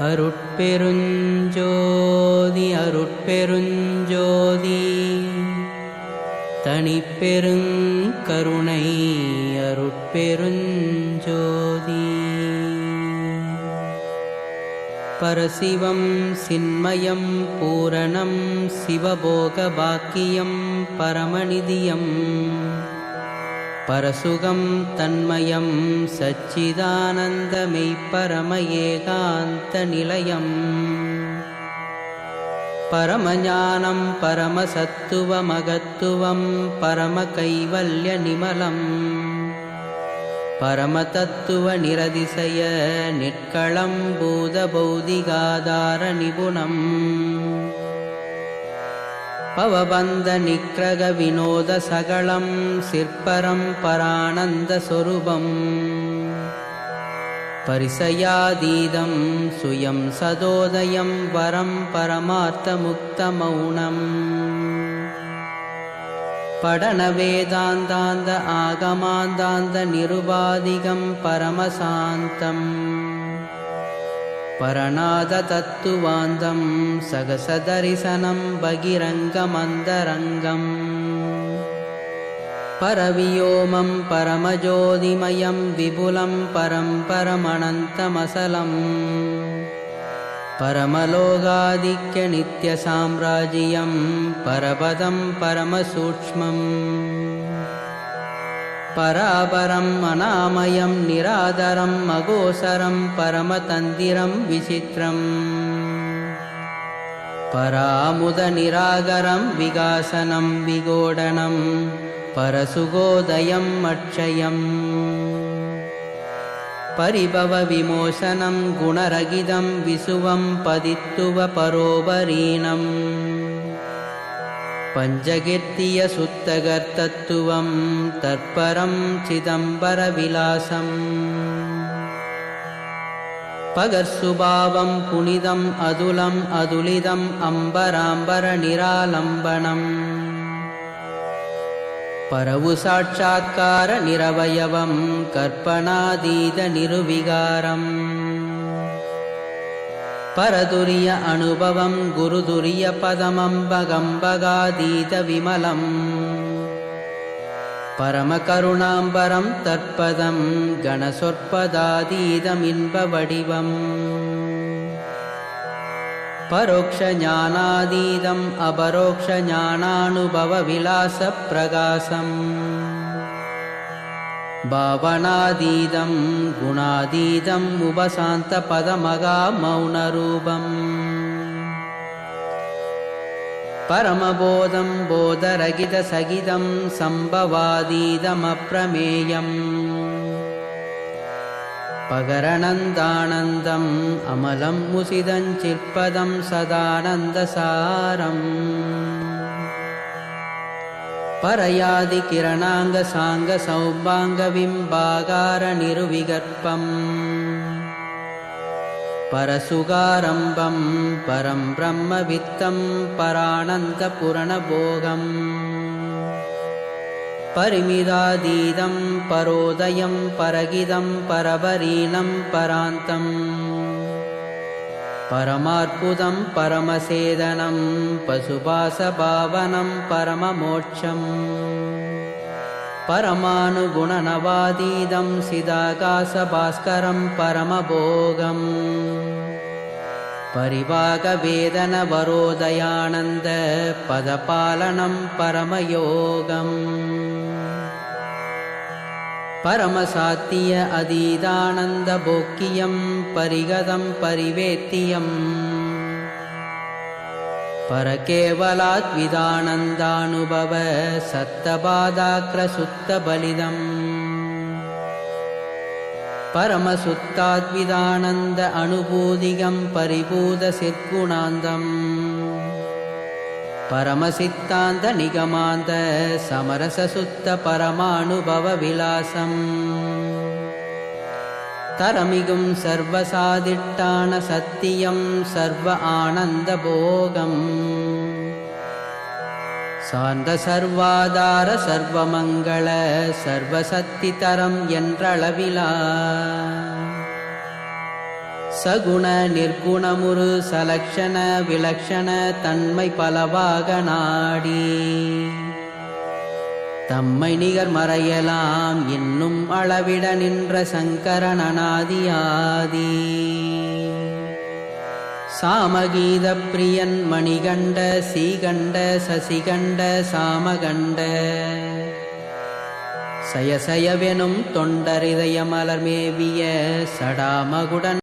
அருட்பெருஞ்சோதி அருட்பெருஞ்சோதி. தனிப்பெருங்கருணை அருட்பெருஞ்சோதி. பரசிவம் சின்மயம் பூரணம் சிவபோக பாக்கியம் பரமநிதியம். परसुगं तन्मयं सच्चिदानन्दमेय्परमयेकान्तनिलयं परमज्ञानं परमसत्त्वमगत्त्वं परमकैवल्यनिमलम्। परमतत्त्वनिरतिशय निट्कळं भूतबौधिकाधारनिपुणम् पवबन्धनिग्रहविनोदसकलं सिर्परं परानन्दस्वरूपम्। परिसयादीदं सुयं सदोदयं वरं परमार्थमुक्तमौनम्। पठनवेदान्तान्त आगमान्तान्तनिरुपाधिकं परमशान्तम् परनादतत्त्वान्तं सगसदर्शनं बहिरङ्गमन्तरङ्गम् परवियोमं परमज्योतिमयं विपुलं परं परमनन्तमसलम्। परमलोगादिक्यनित्यसाम्राज्यं परपदं परमसूक्ष्मम् परापरम् अनामयं निरादरम् अगोचरं परमतन्दिरं विचित्रम् परामुदनिरागरं विगासनं विगोडनं परसुगोदयम् अक्षयम्। परिभवविमोचनं गुणरगिदं विसुवं पदित्तुवपरोपरीणम् पञ्चकीर्तियसुत्तगर्तत्त्वं तत्परं चिदम्बरविलासम्। पगर्सुभावं पुनिदम् अदुलम् अदुलिदम् अम्बराम्बरनिरालम्बनम्। परवु साक्षात्कारनिरवयवं कर्पणादीतनिरुविगारम् परदुर्य अनुभवं गुरुदुर्यपदमम्बगम्बगादीतविमलम् परमकरुणाम्बरं तत्पदं गणसोत्पदादीतमिन्बवडिवम् परोक्षज्ञानादीदम् अपरोक्षज्ञानानुभवविलासप्रकाशम् भावनादीदं गुणादीदम् उपशान्तपदमगामौनरूपम्। परमबोधं बोधरगितसगितं सम्भवादीदमप्रमेयम् पगरनन्दानन्दम् अमलं मुसिदं चित्पदं सदानन्दसारम् परयादिकिरणाङ्गसाङ्गसौभाङ्गविम्बागारनिरुविगर्पम् परसुगारम्भं परं ब्रह्मवित्तं परानन्दपुरणभोगम्। परिमिदादीदं परोदयं परगिदं परवरीणं परान्तम् परमार्पुदं परमसेदनं पशुपासभावनं परममोक्षम्। परमानुगुणनवादीदं सिदाकाशभास्करं परमभोगम्। परिवागवेदनवरोदयानन्द पदपालनं परमयोगम् परमसात्य अदीदानन्दभोक्यं परिगतं परिवेत्तियम् परकेवलाद्विदानन्दानुभव सत्तपादाग्रसुत्तबलिदम् परमसुत्ताद्विदानन्द अनुभूदिगं பரமசித்தாந்த நிகமாந்த சமரசசுத்த பரமானுபவ விலாசம். தரமிகும் சர்வசாதிட்டான சத்தியம் சர்வ ஆனந்த போகம். சார்ந்த சர்வாதார சர்வமங்கள சர்வசக்தி தரம் என்றளவிலா சகுண நிர்குணமுரு சலக்ஷண விலக்ஷண தன்மை பலவாக நாடி. தம்மை நிகர் மறையலாம் இன்னும் அளவிட நின்ற சங்கரனாதியாதி சாமகீத பிரியன் மணிகண்ட சீகண்ட சசிகண்ட சாமகண்ட. சயசயவெனும் தொண்டரிதய மலர்மேவிய சடாமகுடன்